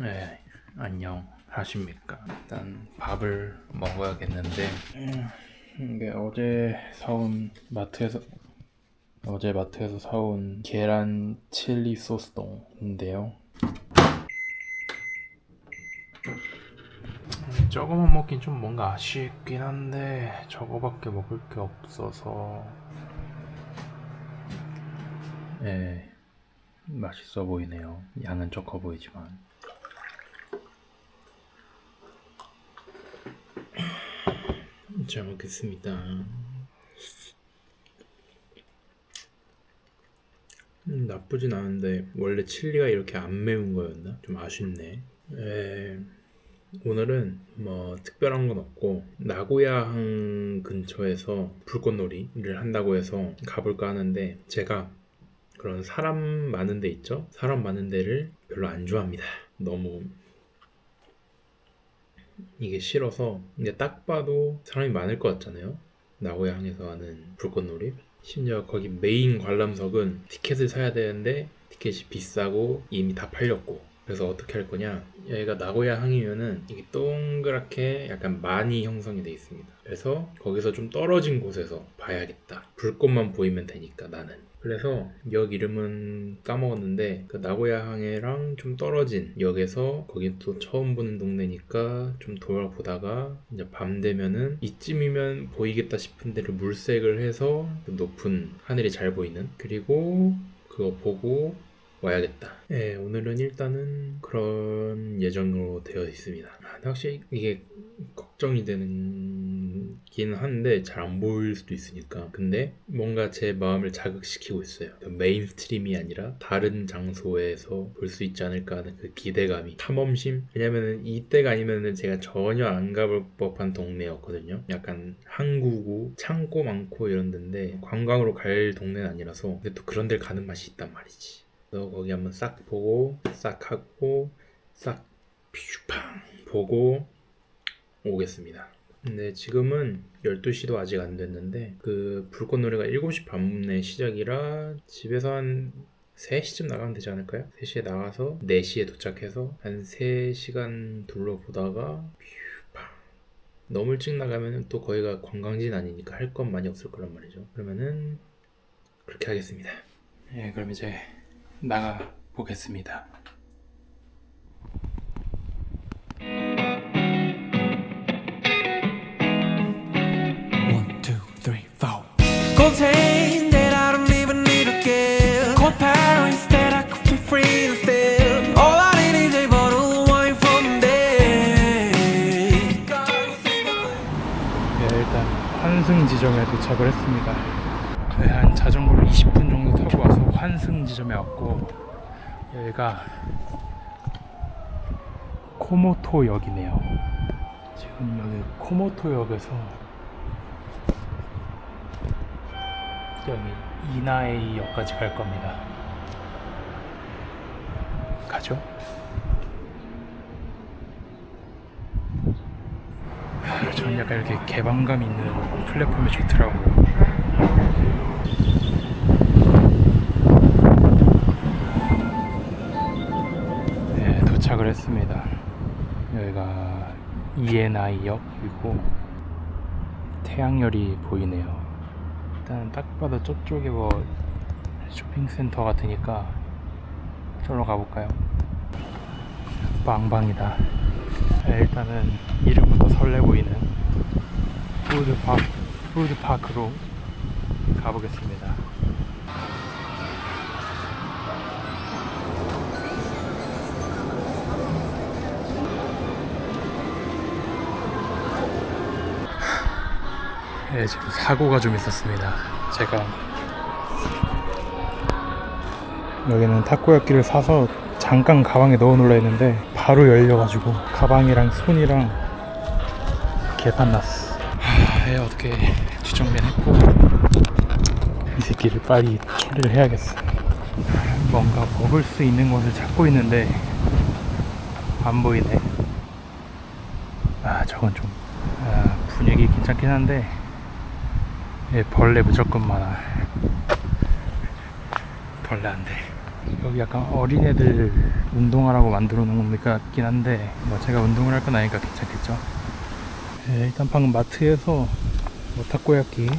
네, 안녕 하십니까? 일단 밥을 먹어야겠는데 음, 이게 어제 사온 마트에서 어제 마트에서 사온 계란 칠리 소스동인데요. 저거만 먹긴 좀 뭔가 아쉽긴 한데 저거밖에 먹을 게 없어서 예 맛있어 보이네요. 양은 적어 보이지만 잘 먹겠습니다. 음, 나쁘진 않은데 원래 칠리가 이렇게 안 매운 거였나? 좀 아쉽네. 에, 오늘은 뭐 특별한 건 없고 나고야항 근처에서 불꽃놀이를 한다고 해서 가볼까 하는데 제가 그런 사람 많은 데 있죠? 사람 많은 데를 별로 안 좋아합니다. 너무 이게 싫어서 근데 딱 봐도 사람이 많을 것 같잖아요. 나고야항에서 하는 불꽃놀이. 심지어 거기 메인 관람석은 티켓을 사야 되는데 티켓이 비싸고 이미 다 팔렸고. 그래서 어떻게 할 거냐? 여기가 나고야 항이면은 이게 동그랗게 약간 많이 형성이 돼 있습니다. 그래서 거기서 좀 떨어진 곳에서 봐야겠다. 불꽃만 보이면 되니까 나는. 그래서 역 이름은 까먹었는데 그 나고야항에랑 좀 떨어진 역에서 거긴 또 처음 보는 동네니까 좀 돌아보다가 이제 밤 되면은 이쯤이면 보이겠다 싶은 데를 물색을 해서 그 높은 하늘이 잘 보이는 그리고 그거 보고 와야겠다. 네, 오늘은 일단은 그런 예정으로 되어 있습니다. 아, 확실히 이게 걱정이 되는 긴 한데 잘 안 보일 수도 있으니까. 근데 뭔가 제 마음을 자극시키고 있어요. 그 메인스트림이 아니라 다른 장소에서 볼 수 있지 않을까 하는 그 기대감이. 탐험심? 왜냐면은 이때가 아니면은 제가 전혀 안 가볼 법한 동네였거든요. 약간 항구고 창고 많고 이런 데인데 관광으로 갈 동네는 아니라서 근데 또 그런 데를 가는 맛이 있단 말이지. 그래서 거기 한번 싹 보고 싹 하고 싹 퓨팡 보고 오겠습니다. 근데 지금은 12시도 아직 안 됐는데 그 불꽃놀이가 7시 반에 시작이라 집에서 한 3시쯤 나가면 되지 않을까요? 3시에 나가서 4시에 도착해서 한 3시간 둘러보다가 너무 일찍 나가면 또 거기가 관광지는 아니니까 할 건 많이 없을 거란 말이죠. 그러면은 그렇게 하겠습니다. 예, 그럼 이제 나가 보겠습니다. One, two, three, four. Cocaine that I don't even need again. Cold Paris that I could be free to feel. All I need is a bottle of wine from there. 예, 일단 환승 지점에 도착을 했습니다. 네, 한 자전거로 20분 정도 타고 와서 환승 지점에 왔고 여기가 코모토역이네요. 지금 여기 코모토역에서 여기 이나에이 역까지 갈 겁니다. 가죠? 저는 약간 이렇게 개방감 있는 플랫폼이 좋더라고요. 했습니다. 여기가 ENI역이고 태양열이 보이네요. 일단 딱 봐도 저쪽에 뭐 쇼핑센터 같으니까 저로 가볼까요? 빵빵이다. 네, 일단은 이름부터 설레 보이는 푸드파크, 푸드파크로 가보겠습니다. 네, 지금 사고가 좀 있었습니다. 제가 여기는 타코야끼를 사서 잠깐 가방에 넣어 놓으려 했는데 바로 열려가지고 가방이랑 손이랑 개판 났어. 하, 예, 어떻게 뒤정면 했고 이 새끼를 빨리 처리를 해야겠어. 뭔가 먹을 수 있는 것을 찾고 있는데 안 보이네. 아 저건 좀 아, 분위기 괜찮긴 한데 예, 벌레 무조건 많아. 벌레 안 돼. 여기 약간 어린애들 운동하라고 만들어 놓은 것 같긴 한데 뭐 제가 운동을 할 건 아니니까 괜찮겠죠 네, 일단 방금 마트에서 뭐 타코야끼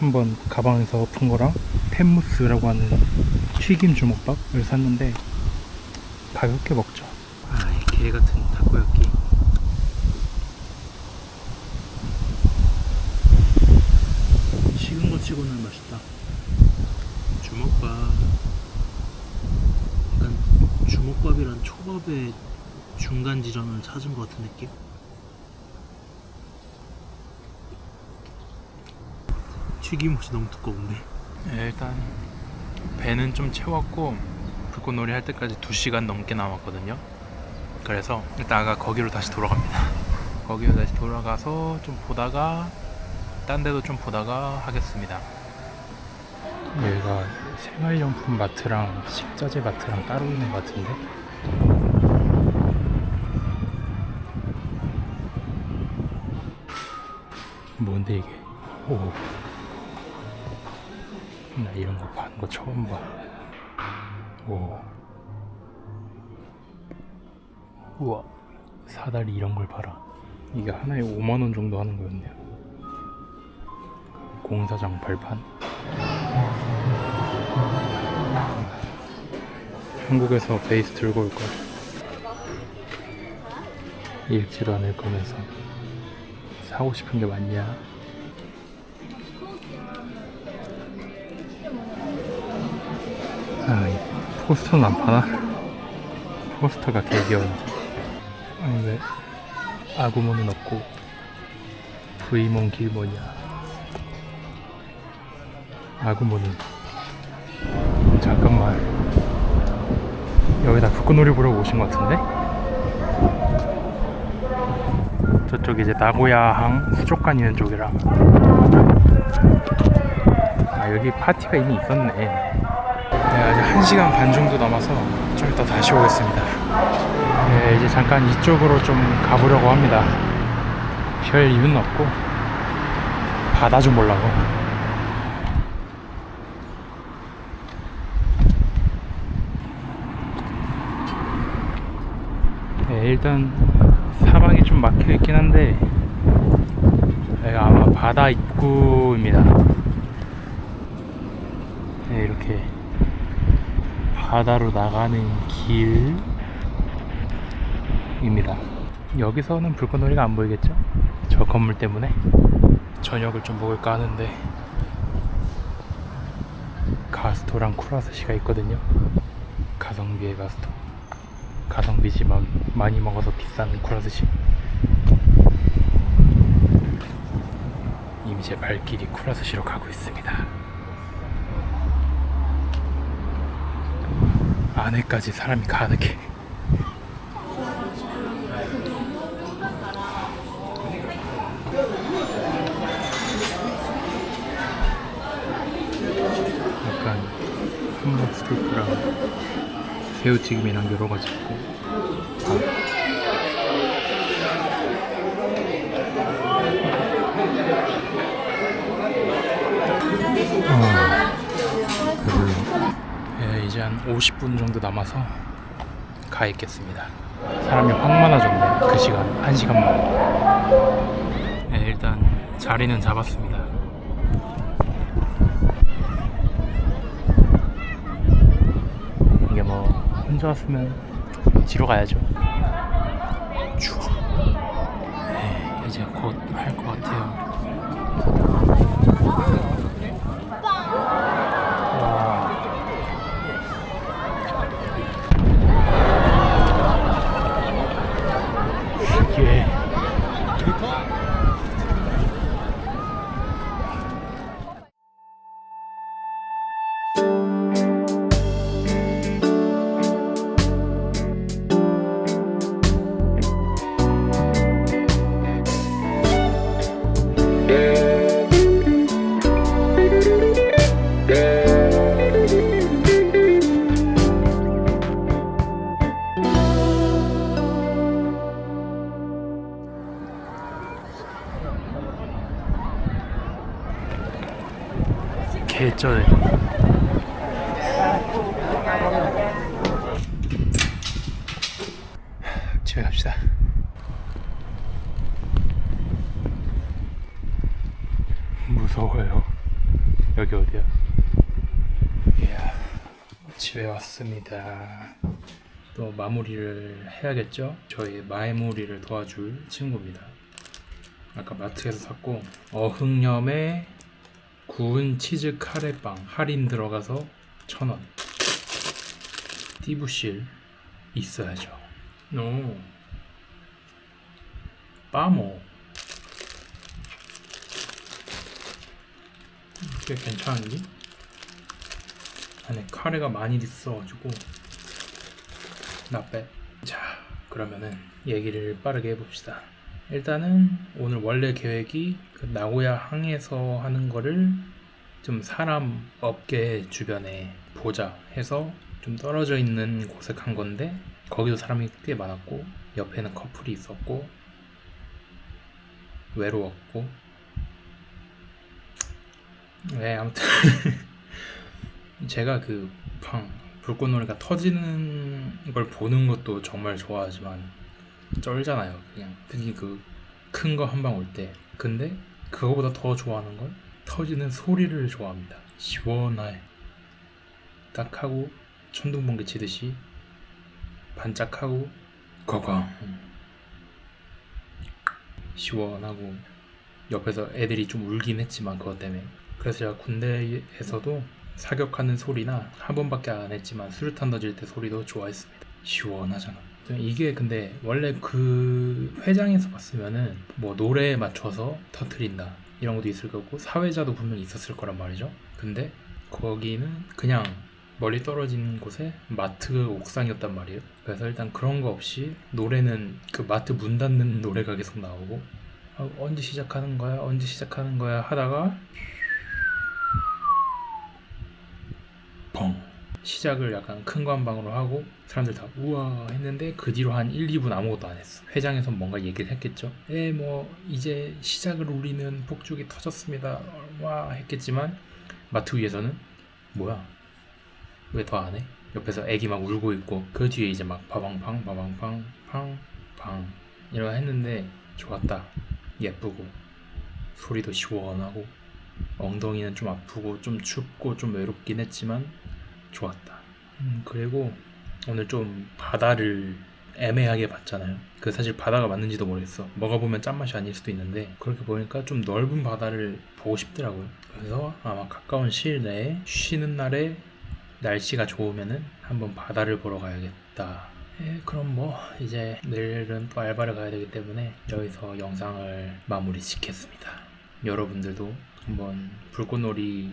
한번 가방에서 푼 거랑 펜무스라고 하는 튀김 주먹밥을 샀는데 가볍게 먹죠 아 개 같은 타코야끼 식은 거 치고는 맛있다 주먹밥 약간 초밥의 중간 지점을 찾은 것 같은 느낌? 튀김옷이 너무 두꺼운데 네, 일단 배는 좀 채웠고 불꽃놀이 할 때까지 2시간 넘게 남았거든요. 그래서 일단 아까 거기로 다시 돌아갑니다. 거기로 다시 돌아가서 좀 보다가 딴 데도 좀 보다가 하겠습니다. 여기가 생활용품 마트랑 식자재 마트랑 따로 있는 것 같은데 뭔데 이게 오. 나 이런 거 파는 거 처음 봐. 오. 우와. 사다리 이런 걸 봐라. 이게 하나에 5만 원 정도 하는 거였네요. 공사장 발판. 한국에서 베이스 들고 올 걸. 읽지도 않을 거면서 사고 싶은 게 많냐? 아, 이 포스터는 안 파나? 포스터가 개 귀여운데. 아니, 왜 아구몬은 없고 브이몬 길몬이야. 아구몬은. 잠깐만. 여기다 북구놀이 보러 오신 것 같은데? 저쪽 이제 나고야항 수족관 있는 쪽이라. 아, 여기 파티가 이미 있었네. 네, 아직 1시간 반 정도 남아서 좀 이따 다시 오겠습니다. 네, 이제 잠깐 이쪽으로 좀 가보려고 합니다. 별 이유는 없고 바다 좀 보려고. 네, 일단 사방이 좀 막혀 있긴 한데 여기가 아마 바다 입구입니다. 네, 이렇게 바다로 나가는 길입니다. 여기서는 불꽃놀이가 안 보이겠죠? 저 건물 때문에 저녁을 좀 먹을까 하는데 가스토랑 쿠라스시가 있거든요. 가성비의 가스토. 가성비지 막 많이 먹어서 비싼 쿠라스시. 이미 제 발길이 쿠라스시로 가고 있습니다. 안에까지 사람이 가득해. 약간 함박 스테이크랑 새우튀김이랑 여러 가지 있고. 한 50분 정도 남아서 가 있겠습니다. 사람이 확 많아졌네. 그 시간, 한 시간 만에. 예, 일단 자리는 잡았습니다. 이게 뭐 혼자 왔으면 뒤로 가야죠. 개쩔 집에 갑시다. 무서워요. 여기 어디야? 이야 집에 왔습니다. 또 마무리를 해야겠죠? 저희 마이무리를 도와줄 친구입니다. 아까 마트에서 샀고 어흥염에 구운 치즈 카레빵 할인 들어가서 천 원. 띠부실 있어야죠. 노. 빠모. 꽤 괜찮은데? 안에 카레가 많이 있어가지고 나빼. 자, 그러면은 얘기를 빠르게 해봅시다. 일단은 오늘 원래 계획이 그 나고야 항에서 하는 거를 좀 사람 없게 주변에 보자 해서 좀 떨어져 있는 곳에 간 건데 거기도 사람이 꽤 많았고 옆에는 커플이 있었고 외로웠고. 네 아무튼 제가 그 팡 불꽃놀이가 터지는 걸 보는 것도 정말 좋아하지만 쩔잖아요. 그냥 특히 그 큰 거 한 방 올 때. 근데 그거보다 더 좋아하는 건 터지는 소리를 좋아합니다. 시원해. 딱 하고 천둥번개 치듯이 반짝하고 거광. 시원하고 옆에서 애들이 좀 울긴 했지만 그것 때문에. 그래서 제가 군대에서도 사격하는 소리나 한 번밖에 안 했지만 수류탄 던질 때 소리도 좋아했습니다. 시원하잖아 이게 근데 원래 그 회장에서 봤으면은 뭐 노래에 맞춰서 터트린다 이런 것도 있을 거고 사회자도 분명히 있었을 거란 말이죠 근데 거기는 그냥 멀리 떨어진 곳에 마트 옥상이었단 말이에요. 그래서 일단 그런 거 없이 노래는 그 마트 문 닫는 노래가 계속 나오고 아, 언제 시작하는 거야? 언제 시작하는 거야? 하다가 시작을 약간 큰거한 방으로 하고 사람들 다 우와 했는데 그 뒤로 한 1, 2분 아무것도 안 했어. 회장에서 뭔가 얘기를 했겠죠. 예, 뭐 이제 시작을 울리는 폭죽이 터졌습니다. 와 했겠지만 마트 위에서는 뭐야? 왜 더 안 해? 옆에서 애기 막 울고 있고 그 뒤에 이제 막 바방팡 바방팡 팡팡 이러고 했는데 좋았다 예쁘고 소리도 시원하고 엉덩이는 좀 아프고 좀 춥고 좀 외롭긴 했지만 좋았다 음, 그리고 오늘 좀 바다를 애매하게 봤잖아요 그 사실 바다가 맞는지도 모르겠어 먹어보면 짠맛이 아닐 수도 있는데 그렇게 보니까 좀 넓은 바다를 보고 싶더라고요 그래서 아마 가까운 시일 내에 쉬는 날에 날씨가 좋으면은 한번 바다를 보러 가야겠다. 예, 그럼 뭐 이제 내일은 또 알바를 가야 되기 때문에 여기서 영상을 마무리 짓겠습니다. 여러분들도 한번 불꽃놀이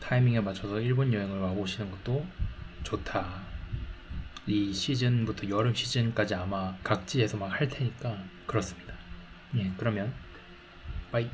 타이밍에 맞춰서 일본 여행을 와보시는 것도 좋다. 이 시즌부터 여름 시즌까지 아마 각지에서 막 할 테니까 그렇습니다. 예, 그러면 빠이.